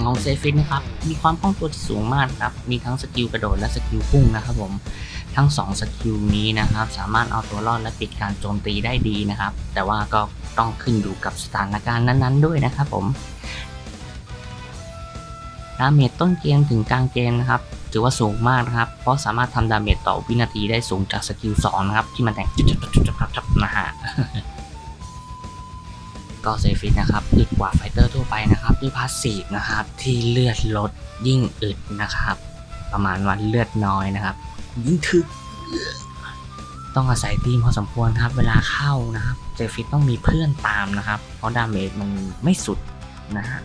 งของเซฟิตนะครับ มีความคล่องตัวที่สูงมากครับ มีทั้งสกิลกระโดดและสกิลพุ่งนะครับผม ทั้ง 2 สกิลนี้นะครับ สามารถเอาตัวรอดและปิดการโจมตีได้ดีนะครับ แต่ว่าก็ต้องขึ้นอยู่กับสถานการณ์นั้นๆ ด้วยนะครับผมดาเมจต้นเกมถึงกลางเกมนะครับ ถือว่าสูงมากนะครับ เพราะสามารถทำดาเมจต่อวินาทีได้สูงจากสกิล2นะครับ ที่มันแต่งจุดๆๆๆๆนะฮะก็เซฟิตนะครับอึดกว่าไฟเตอร์ ไปนะครับด้วยพาสซีฟนะครับที่เลือดลดยิ่งอึดนะครับ ประมาณวันเลือดน้อยนะครับ ยิ่งถึกต้องอาศัยทีมพอสมควรครับ เวลาเข้านะครับเจฟิตต้องมีเพื่อนตามนะครับ เพราะดาเมจมันไม่สุดนะฮะ